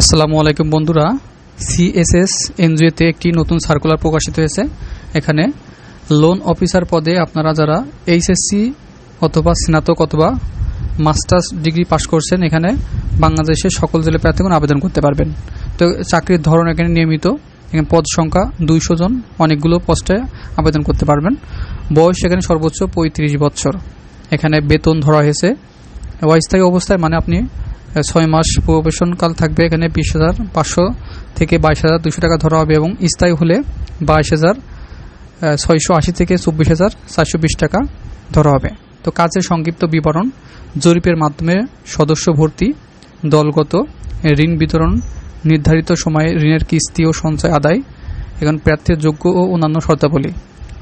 আসসালামু আলাইকুম বন্ধুরা। সিএসএস এনজিওতে একটি নতুন সার্কুলার প্রকাশিত হয়েছে। এখানে লোন অফিসার পদে আপনারা যারা এইচএসসি অথবা স্নাতক অথবা মাস্টার্স ডিগ্রি পাশ করছেন, এখানে বাংলাদেশের সকল জেলা প্রার্থীগণ আবেদন করতে পারবেন। তো চাকরির ধরন এখানে নিয়মিত। এখানে পদ সংখ্যা দুইশো জন। অনেকগুলো পোস্টে আবেদন করতে পারবেন। বয়স এখানে সর্বোচ্চ পঁয়ত্রিশ বছর। এখানে বেতন ধরা হয়েছে। অস্থায়ী অবস্থায় মানে আপনি ছয় মাস প্রবেশনকাল থাকবে এখানে বিশ হাজার পাঁচশো থেকে বাইশ হাজার দুশো টাকা ধরা হবে এবং স্থায়ী হলে বাইশ হাজার ছয়শো আশি থেকে চব্বিশ হাজার চারশো বিশ টাকা ধরা হবে। তো কাজের সংক্ষিপ্ত বিবরণ, জরিপের মাধ্যমে সদস্য ভর্তি, দলগত, ঋণ বিতরণ, নির্ধারিত সময়ে ঋণের কিস্তি ও সঞ্চয় আদায়, এখন প্রার্থীর যোগ্য ও অন্যান্য শর্তাবলী।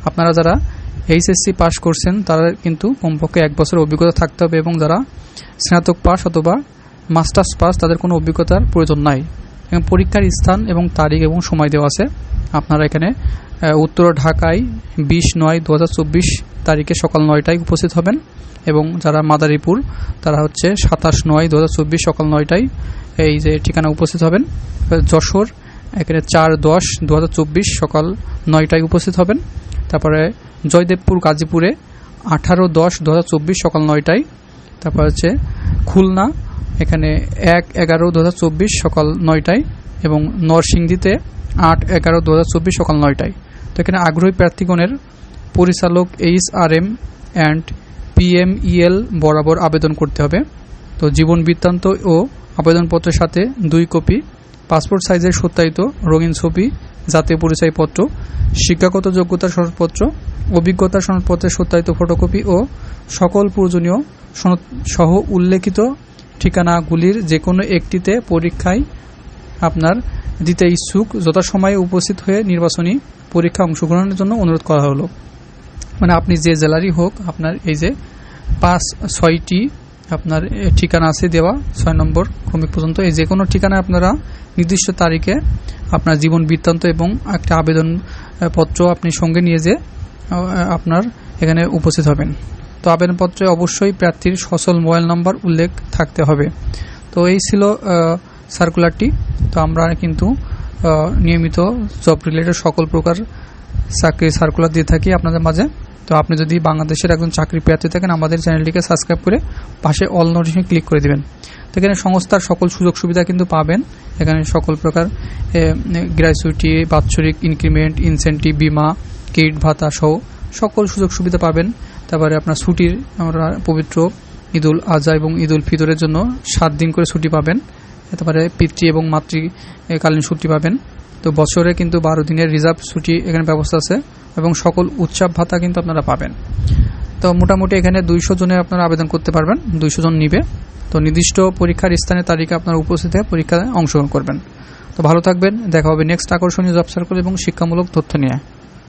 আপনারা যারা এইচএসসি পাস করছেন, তারা কিন্তু কমপক্ষে এক বছর অভিজ্ঞতা থাকতে হবে এবং যারা স্নাতক পাস অথবা মাস্টার্স পাস তাদের কোনো অভিজ্ঞতার প্রয়োজন নাই। এবং পরীক্ষার স্থান এবং তারিখ এবং সময় দেওয়া আছে। আপনারা এখানে উত্তর ঢাকায় বিশ নয় দু তারিখে সকাল নয়টায় উপস্থিত হবেন এবং যারা মাদারীপুর, তারা হচ্ছে সাতাশ নয় দু সকাল নয়টায় এই যে ঠিকানা উপস্থিত হবেন। যশোর, এখানে চার দশ দু সকাল নয়টায় উপস্থিত হবেন। তারপরে জয়দেবপুর, গাজীপুরে আঠারো দশ দু সকাল নয়টায়। তারপর হচ্ছে খুলনা এখানে এক এগারো দু সকাল নয়টায় এবং নরসিংদীতে আট এগারো দু সকাল নয়টায়। তো এখানে আগ্রহী প্রার্থীগণের পরিচালক H R M and PMEL বরাবর আবেদন করতে হবে। তো জীবন বৃত্তান্ত ও আবেদনপত্রের সাথে দুই কপি, পাসপোর্ট সাইজের সত্যায়িত রঙিন ছবি, জাতীয় পরিচয়পত্র, শিক্ষাগত যোগ্যতার সনদপত্র, অভিজ্ঞতা সনদপত্রের সত্যায়িত ফটোকপি ও সকল প্রয়োজনীয় সনদ সহ উল্লেখিত ঠিকানাগুলির যে কোনো একটিতে পরীক্ষায় আপনার দিতে ইচ্ছুক যথাসময়ে উপস্থিত হয়ে নির্বাচনী পরীক্ষা অংশগ্রহণের জন্য অনুরোধ করা হলো। মানে আপনি যে জেলারই হোক, আপনার এই যে পাঁচ, ছয়টি আপনার ঠিকানা আছে দেওয়া, ছয় নম্বর ক্রমিক পর্যন্ত, এই যে কোনো ঠিকানায় আপনারা নির্দিষ্ট তারিখে আপনার জীবন বৃত্তান্ত এবং একটা আবেদন পত্র আপনি সঙ্গে নিয়ে যে আপনার এখানে উপস্থিত হবেন। তো আবেদনপত্রে অবশ্যই প্রার্থীর সচল মোবাইল নম্বর উল্লেখ থাকতে হবে। তো এই ছিল সার্কুলারটি। তো আমরা কিন্তু নিয়মিত জব রিলেটেড সকল প্রকার চাকরি সার্কুলার দিয়ে থাকি আপনাদের মাঝে। তো আপনি যদি বাংলাদেশের একজন চাকরি প্রার্থী থাকেন, আমাদের চ্যানেলটিকে সাবস্ক্রাইব করে পাশে অল নোটিফিকেশন ক্লিক করে দিবেন। তো এখানে সংস্থার সকল সুযোগ সুবিধা কিন্তু পাবেন। এখানে সকল প্রকার গ্র্যাচুইটি, বাৎসরিক ইনক্রিমেন্ট, ইনসেন্টিভ, বিমা, কিট, ভাতা সহ সকল সুযোগ সুবিধা পাবেন। তারপরে আপনার ছুটির আমরা পবিত্র ঈদুল আজহা এবং ঈদুল ফিতরের জন্য সাত দিন করে ছুটি পাবেন। তারপরে পিতৃ এবং মাতৃকালীন ছুটি পাবেন। তো বছরে কিন্তু বারো দিনের রিজার্ভ ছুটি এখানে ব্যবস্থা আছে এবং সকল উৎসব ভাতা কিন্তু আপনারা পাবেন। তো মোটামুটি এখানে দুইশো জনে আপনারা আবেদন করতে পারবেন, দুইশো জন নিবে। তো নির্দিষ্ট পরীক্ষার স্থানে তারিখে আপনারা উপস্থিত হয়ে পরীক্ষায় অংশগ্রহণ করবেন। তো ভালো থাকবেন, দেখা হবে নেক্সট আকর্ষণীয় জব সার্কেল এবং শিক্ষামূলক তথ্য নিয়ে।